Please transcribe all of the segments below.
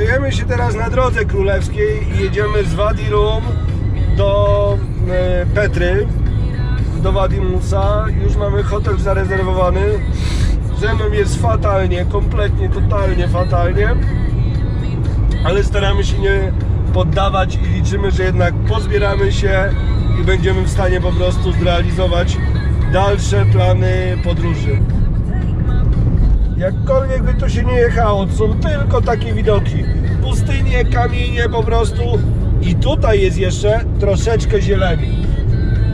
Znajdujemy się teraz na drodze królewskiej i jedziemy z Wadi Rum do e, Petry, do Wadi Musa. Już mamy hotel zarezerwowany. Ze mną jest fatalnie, kompletnie, totalnie fatalnie. Ale staramy się nie poddawać i liczymy, że jednak pozbieramy się i będziemy w stanie po prostu zrealizować dalsze plany podróży. Jakkolwiek by to się nie jechało, są tylko takie widoki. Pustynie, kamienie po prostu. I tutaj jest jeszcze troszeczkę zieleni.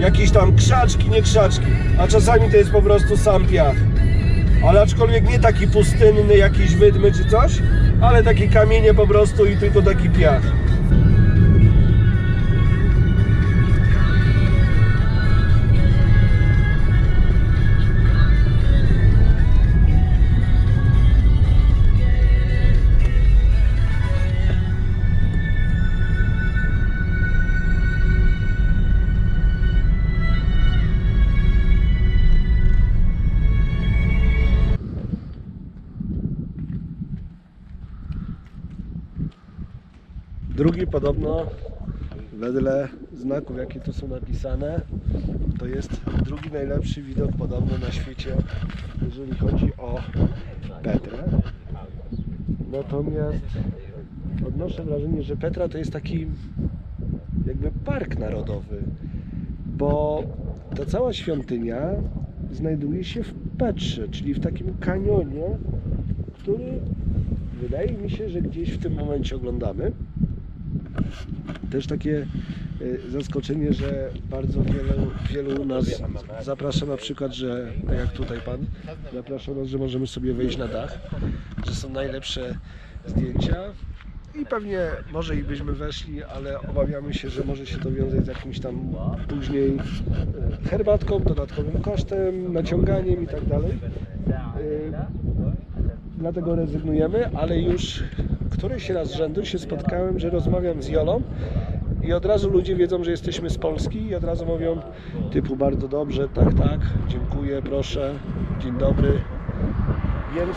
Jakieś tam krzaczki, nie krzaczki. A czasami to jest po prostu sam piach. Ale aczkolwiek nie taki pustynny, jakiś wydmy czy coś, ale takie kamienie po prostu i tylko taki piach. Drugi podobno, wedle znaków jakie tu są napisane, to jest drugi najlepszy widok podobno na świecie, jeżeli chodzi o Petrę. Natomiast odnoszę wrażenie, że Petra to jest taki jakby park narodowy, bo ta cała świątynia znajduje się w Petrze, czyli w takim kanionie, który wydaje mi się, że gdzieś w tym momencie oglądamy. Też takie e, zaskoczenie, że bardzo wielu, wielu nas zaprasza na przykład, że tak jak tutaj pan zaprasza nas, że możemy sobie wejść na dach, że są najlepsze zdjęcia i pewnie może i byśmy weszli, ale obawiamy się, że może się to wiązać z jakimś tam później e, herbatką, dodatkowym kosztem, naciąganiem i tak dalej. E, Dlatego rezygnujemy, ale już któryś raz z rzędu się spotkałem, że rozmawiam z Jolą i od razu ludzie wiedzą, że jesteśmy z Polski i od razu mówią typu bardzo dobrze, tak, tak, dziękuję, proszę, dzień dobry. Więc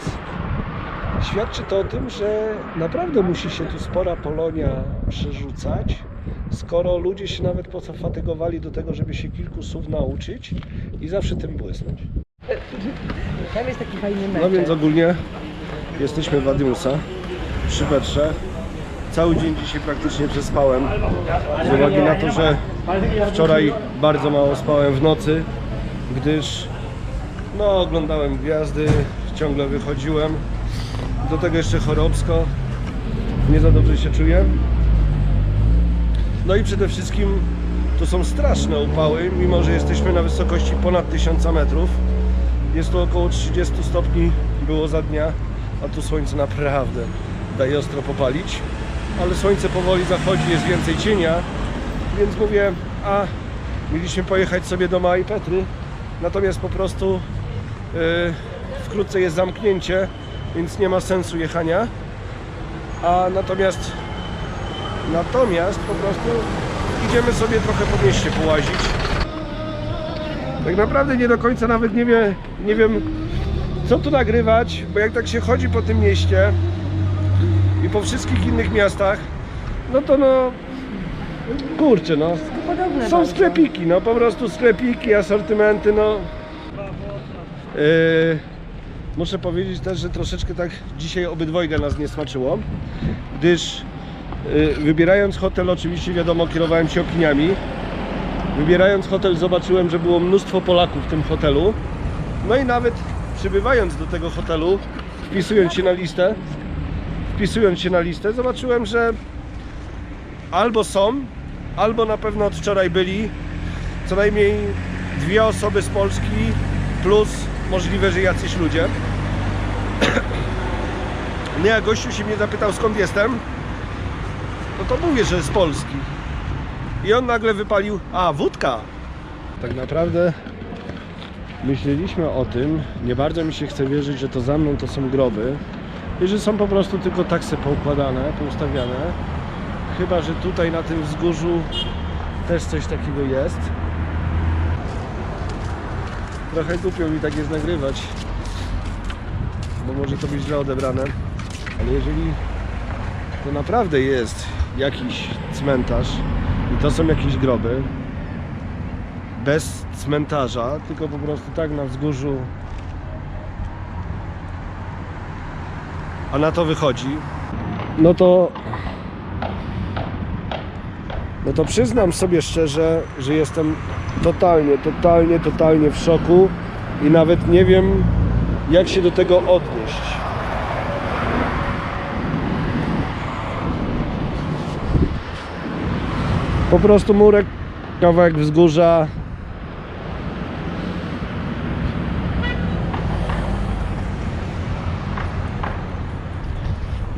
świadczy to o tym, że naprawdę musi się tu spora Polonia przerzucać, skoro ludzie się nawet pofatygowali do tego, żeby się kilku słów nauczyć i zawsze tym błysnąć. Tam jest taki fajny mecz. No więc ogólnie jesteśmy w Adimusa przy. Cały dzień dzisiaj praktycznie przespałem z uwagi na to, że wczoraj bardzo mało spałem w nocy, gdyż no oglądałem gwiazdy, ciągle wychodziłem. Do tego jeszcze chorobsko. Nie za dobrze się czuję. No i przede wszystkim to są straszne upały, mimo że jesteśmy na wysokości ponad 1000 metrów. Jest to około 30 stopni było za dnia, a tu słońce naprawdę daje ostro popalić. Ale słońce powoli zachodzi, jest więcej cienia, więc mówię, a mieliśmy pojechać sobie do Małej Petry, natomiast po prostu yy, wkrótce jest zamknięcie, więc nie ma sensu jechania. A natomiast natomiast po prostu idziemy sobie trochę po mieście połazić. Tak naprawdę nie do końca nawet nie, wie, nie wiem co tu nagrywać, bo jak tak się chodzi po tym mieście i po wszystkich innych miastach, no to no kurczę no, Podobne są bardzo. sklepiki, no po prostu sklepiki, asortymenty, no. Yy, muszę powiedzieć też, że troszeczkę tak dzisiaj obydwojga nas nie smaczyło, gdyż yy, wybierając hotel oczywiście wiadomo kierowałem się opiniami. Wybierając hotel zobaczyłem, że było mnóstwo Polaków w tym hotelu. No i nawet przybywając do tego hotelu, wpisując się na listę, wpisując się na listę, zobaczyłem, że albo są, albo na pewno od wczoraj byli co najmniej dwie osoby z Polski plus możliwe, że jacyś ludzie. No jak gościu się mnie zapytał skąd jestem, no to mówię, że z Polski. I on nagle wypalił, a wódka! Tak naprawdę myśleliśmy o tym, nie bardzo mi się chce wierzyć, że to za mną to są groby i są po prostu tylko taksy poukładane, poustawiane. Chyba, że tutaj na tym wzgórzu też coś takiego jest. Trochę głupio mi tak jest nagrywać, bo może to być źle odebrane, ale jeżeli to naprawdę jest jakiś cmentarz i to są jakieś groby bez cmentarza, tylko po prostu tak na wzgórzu. A na to wychodzi. No to no to przyznam sobie szczerze, że jestem totalnie, totalnie, totalnie w szoku i nawet nie wiem jak się do tego odnieść. Po prostu murek, kawałek wzgórza.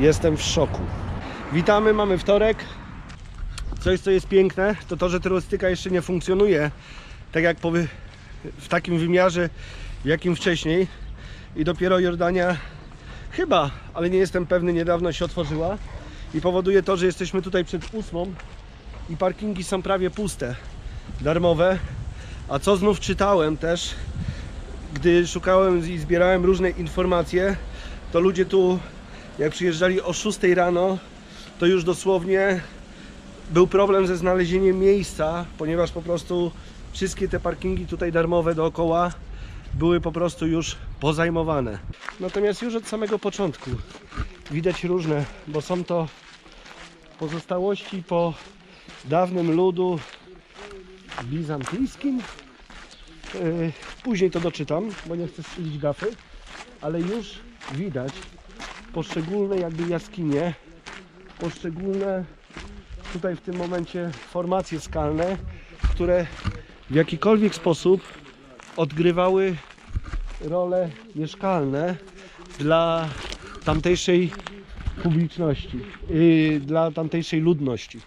Jestem w szoku. Witamy, mamy wtorek. Coś, co jest piękne, to to, że turystyka jeszcze nie funkcjonuje tak jak powy, w takim wymiarze, w jakim wcześniej. I dopiero Jordania chyba, ale nie jestem pewny, niedawno się otworzyła. I powoduje to, że jesteśmy tutaj przed ósmą i parkingi są prawie puste, darmowe. A co znów czytałem też, gdy szukałem i zbierałem różne informacje, to ludzie tu, jak przyjeżdżali o 6 rano, to już dosłownie był problem ze znalezieniem miejsca, ponieważ po prostu wszystkie te parkingi tutaj darmowe dookoła były po prostu już pozajmowane. Natomiast już od samego początku widać różne, bo są to pozostałości po dawnym ludu bizantyjskim. Yy, Później to doczytam, bo nie chcę strzelić gafy, ale już widać poszczególne jakby jaskinie, poszczególne tutaj w tym momencie formacje skalne, które w jakikolwiek sposób odgrywały role mieszkalne dla tamtejszej publiczności, yy, dla tamtejszej ludności.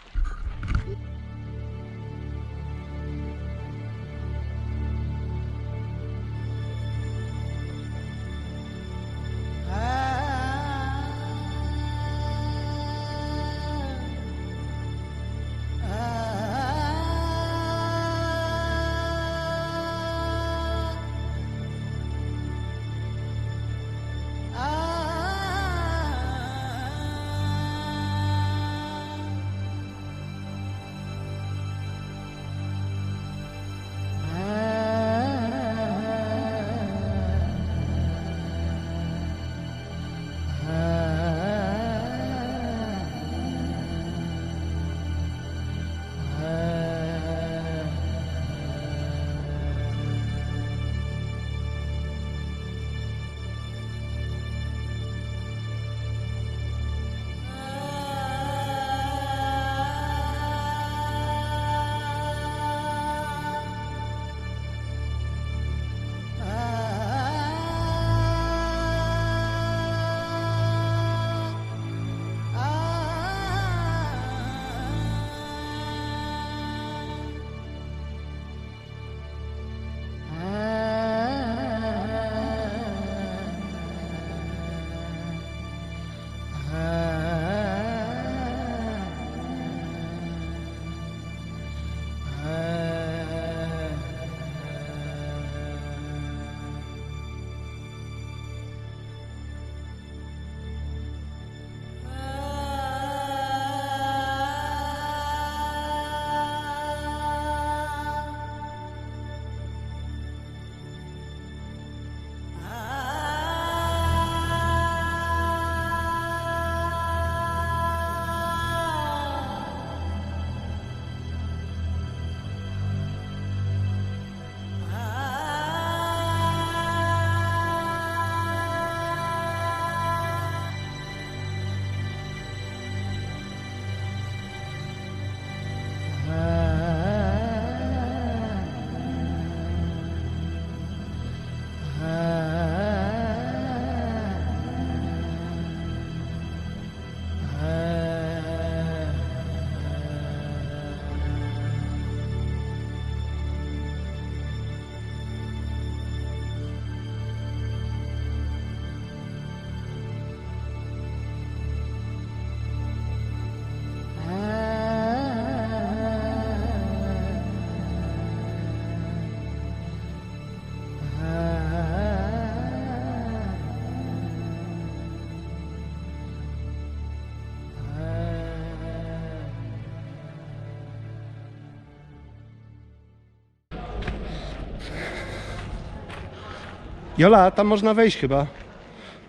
Jola, tam można wejść chyba.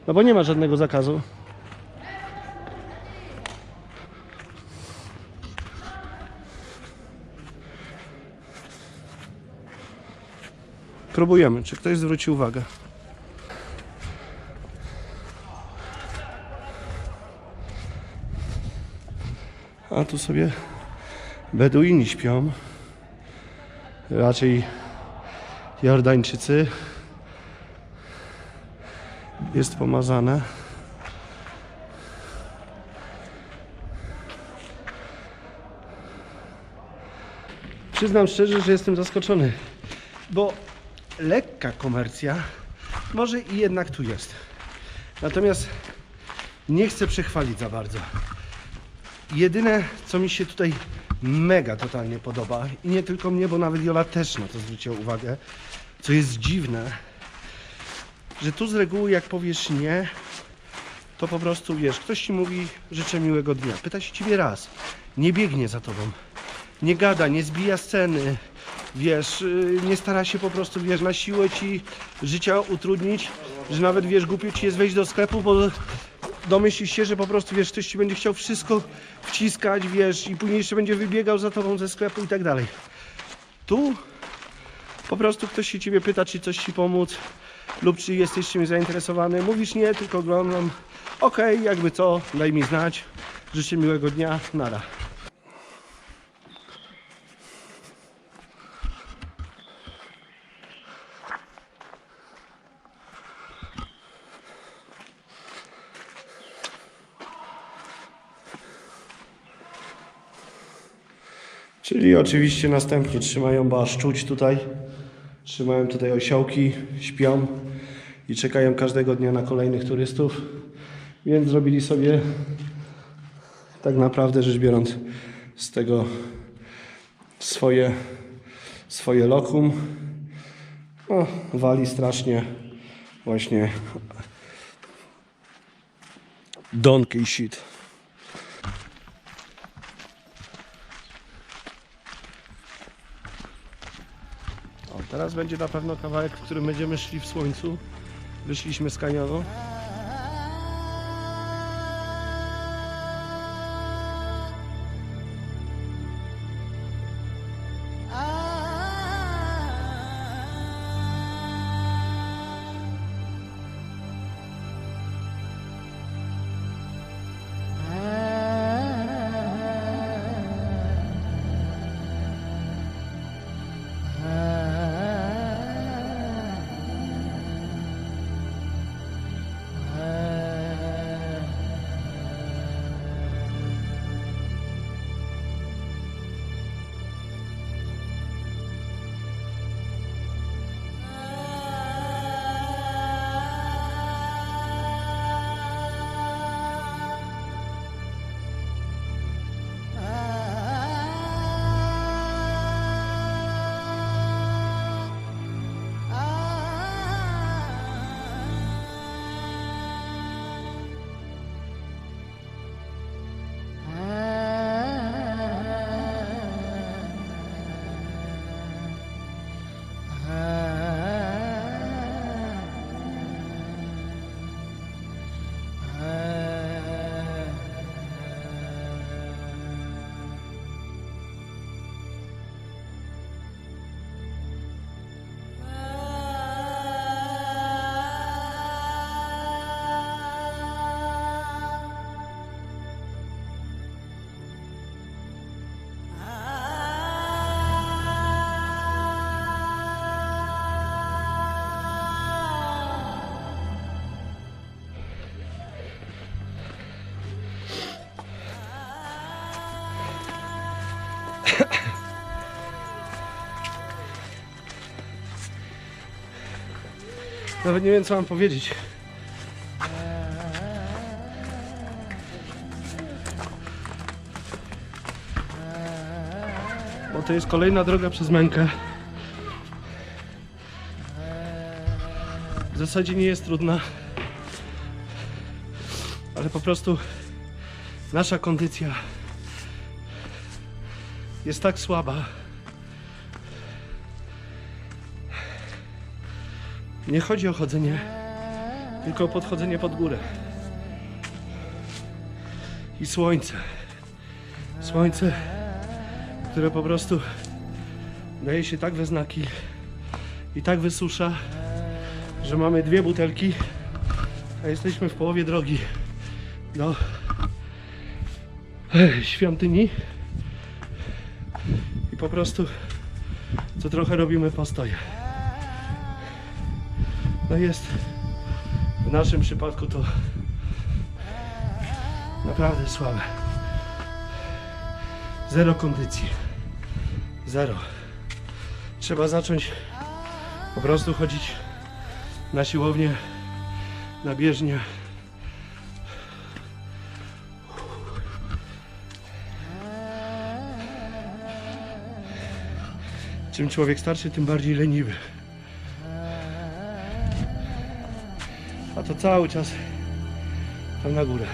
No bo nie ma żadnego zakazu. Próbujemy, czy ktoś zwróci uwagę. A tu sobie Beduini śpią. Raczej Jordańczycy. Jest pomazane. Przyznam szczerze, że jestem zaskoczony, bo lekka komercja może i jednak tu jest. Natomiast nie chcę przechwalić za bardzo. Jedyne, co mi się tutaj mega totalnie podoba, i nie tylko mnie, bo nawet Jola też na to zwróciła uwagę, co jest dziwne, że tu z reguły jak powiesz nie, to po prostu wiesz, ktoś ci mówi życzę miłego dnia. Pyta się ciebie raz, nie biegnie za tobą, nie gada, nie zbija sceny, wiesz, yy, nie stara się po prostu, wiesz, na siłę ci życia utrudnić, że nawet wiesz, głupio ci jest wejść do sklepu, bo domyślisz się, że po prostu wiesz, ktoś ci będzie chciał wszystko wciskać, wiesz, i później jeszcze będzie wybiegał za tobą ze sklepu i tak dalej. Tu po prostu ktoś się ciebie pyta, czy coś ci pomóc, lub czy jesteś czymś zainteresowany. Mówisz nie, tylko oglądam. Okej, jakby co, daj mi znać. Życzę miłego dnia. Nara. Czyli oczywiście następnie trzymają baszczuć tutaj. Trzymają tutaj osiołki, śpią i czekają każdego dnia na kolejnych turystów. Więc zrobili sobie tak naprawdę rzecz biorąc z tego swoje, swoje lokum. No, wali strasznie właśnie donkey shit. Teraz będzie na pewno kawałek, w którym będziemy szli w słońcu. Wyszliśmy z kanionu. Nawet nie wiem co mam powiedzieć. Bo to jest kolejna droga przez mękę. W zasadzie nie jest trudna. Ale po prostu nasza kondycja jest tak słaba, Nie chodzi o chodzenie, tylko o podchodzenie pod górę. I słońce. Słońce, które po prostu daje się tak we znaki i tak wysusza, że mamy dwie butelki, a jesteśmy w połowie drogi do świątyni i po prostu co trochę robimy postoje. No jest w naszym przypadku to naprawdę słabe. Zero kondycji. Zero. Trzeba zacząć po prostu chodzić na siłownię, na bieżnię. Czym człowiek starszy, tym bardziej leniwy. A to cały czas tam na górę.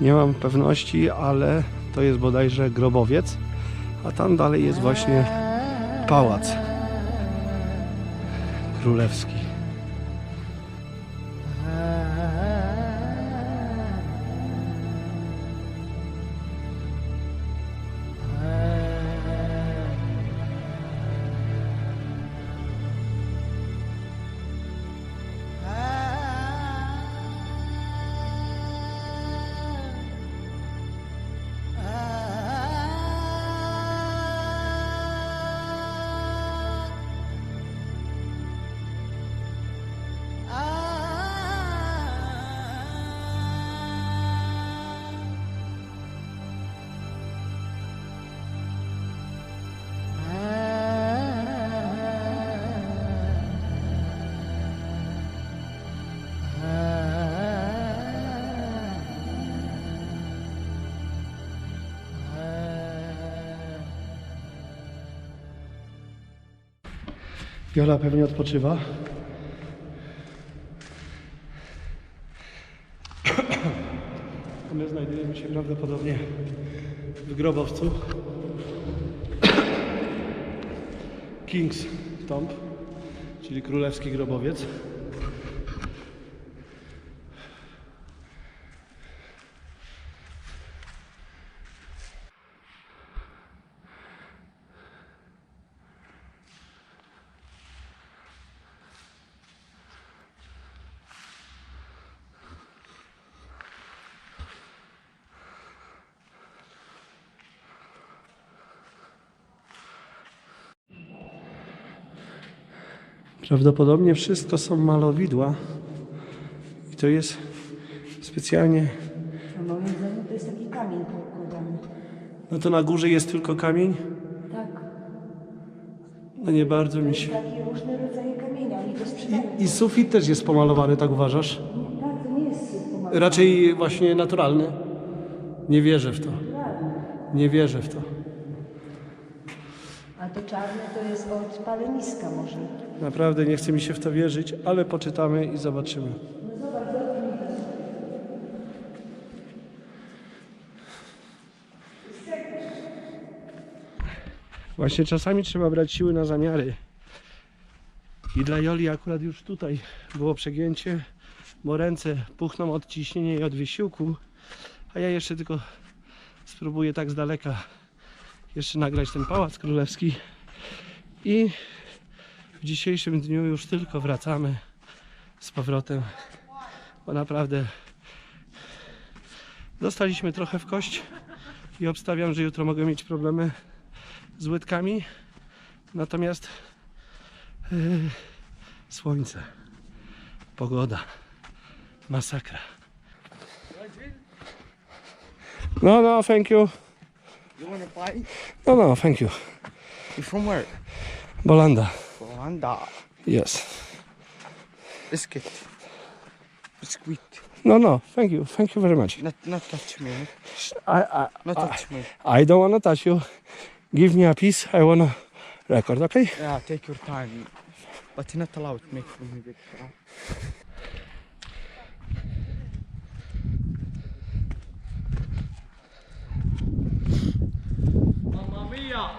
Nie mam pewności, ale to jest bodajże grobowiec, a tam dalej jest właśnie pałac królewski. Jola pewnie odpoczywa. My znajdujemy się prawdopodobnie w grobowcu. King's Tomb, czyli królewski grobowiec. Prawdopodobnie wszystko są malowidła. I to jest specjalnie No moim zdaniem to jest taki kamień poukładany. No to na górze jest tylko kamień? Tak. No nie bardzo mi się. Takie różne rodzaje kamienia, oni to sprzedają. I sufit też jest pomalowany, tak uważasz? Tak, to nie jest pomalowany. Raczej właśnie naturalny. Nie wierzę w to. Nie wierzę w to. A to czarne to jest od paleniska może. Naprawdę nie chce mi się w to wierzyć, ale poczytamy i zobaczymy. Właśnie czasami trzeba brać siły na zamiary. I dla Joli akurat już tutaj było przegięcie, bo ręce puchną od ciśnienia i od wysiłku, a ja jeszcze tylko spróbuję tak z daleka jeszcze nagrać ten pałac królewski i w dzisiejszym dniu już tylko wracamy z powrotem, bo naprawdę dostaliśmy trochę w kość i obstawiam, że jutro mogę mieć problemy z łydkami. Natomiast yy, słońce, pogoda, masakra. No, no, thank you. You wanna buy? No, no, thank you. You from where? Bolanda. Rwanda. Yes. Biscuit. Biscuit. No, no, thank you. Thank you very much. Not not touch me. I, I, Not I, me. I don't wanna touch you. Give me a piece. I wanna record, okay? Yeah, take your time. But not allowed to make from me big. huh? Mamma mia!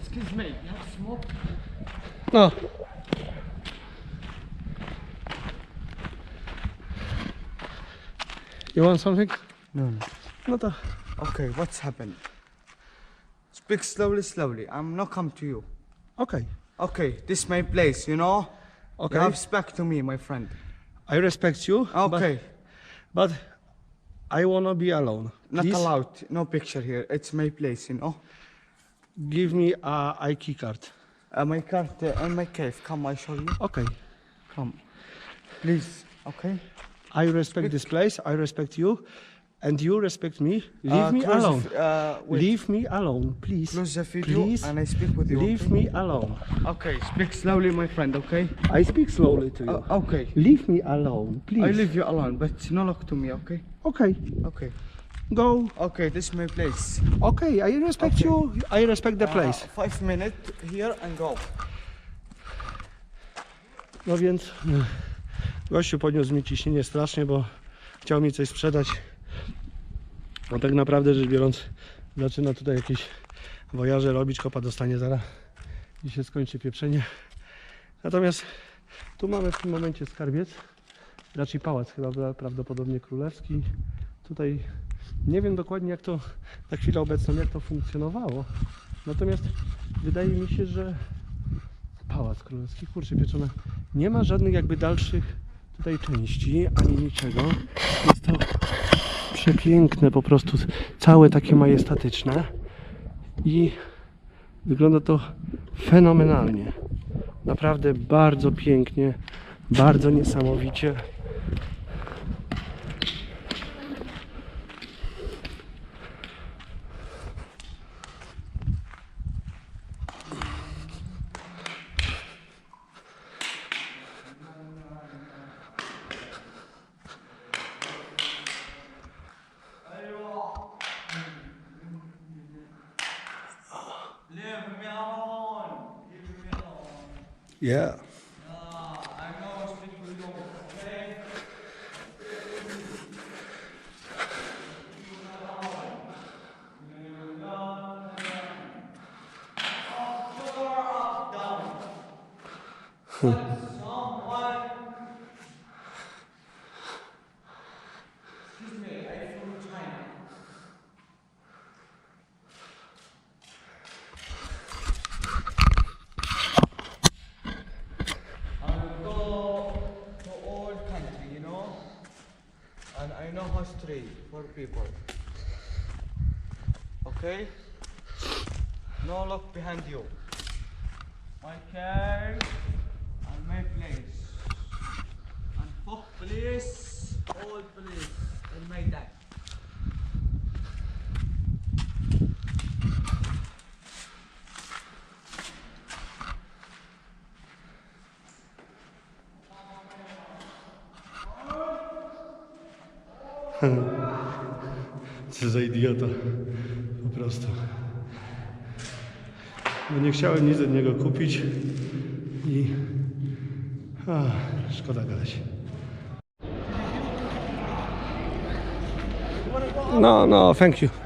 Excuse me, you have smoke? No. You want something? No, no. No to. Okay, what's happened? Speak slowly, slowly. I'm not come to you. Okay. Okay, this my place, you know? Okay. You have respect to me, my friend. I respect you. Okay, But, but I wanna be alone. not Please allowed. No picture here. It's my place, you know? give me a ID card. Uh, my uh, in my cave. Come, I show you. Okay. Come. Please, okay? I respect this place. I respect you. And you respect me. Leave Uh, me the alone. uh. Leave me alone, please. Close the video Please. and I speak with you. Leave me alone. Okay, speak slowly, my friend, okay? I speak slowly to you. Uh, okay. Leave me alone, please. I leave you alone, but no look to me, okay? Okay. Okay. Go. Okay, this is my place. Okay, I respect Okay. you. I respect the Uh, place. five minutes here and go. No więc eh, gościu podniósł mi ciśnienie strasznie, bo chciał mi coś sprzedać. A tak naprawdę rzecz biorąc zaczyna tutaj jakieś wojaże robić, kopa dostanie zaraz i się skończy pieprzenie. Natomiast tu mamy w tym momencie skarbiec, raczej pałac chyba pra- prawdopodobnie królewski. Tutaj nie wiem dokładnie jak to na chwilę obecną jak to funkcjonowało. Natomiast wydaje mi się, że Pałac Królewski, kurczę pieczone. Nie ma żadnych jakby dalszych tutaj części, ani niczego. Jest to przepiękne po prostu, całe takie majestatyczne i wygląda to fenomenalnie. Naprawdę bardzo pięknie, bardzo niesamowicie. Yeah. I will go to all country, you know, and know history for people. Okay? No look behind you. My care and my place. And fuck police, all police in my dad. Po prostu. No nie chciałem nic od niego kupić i... A, szkoda gadać. No, no, thank you.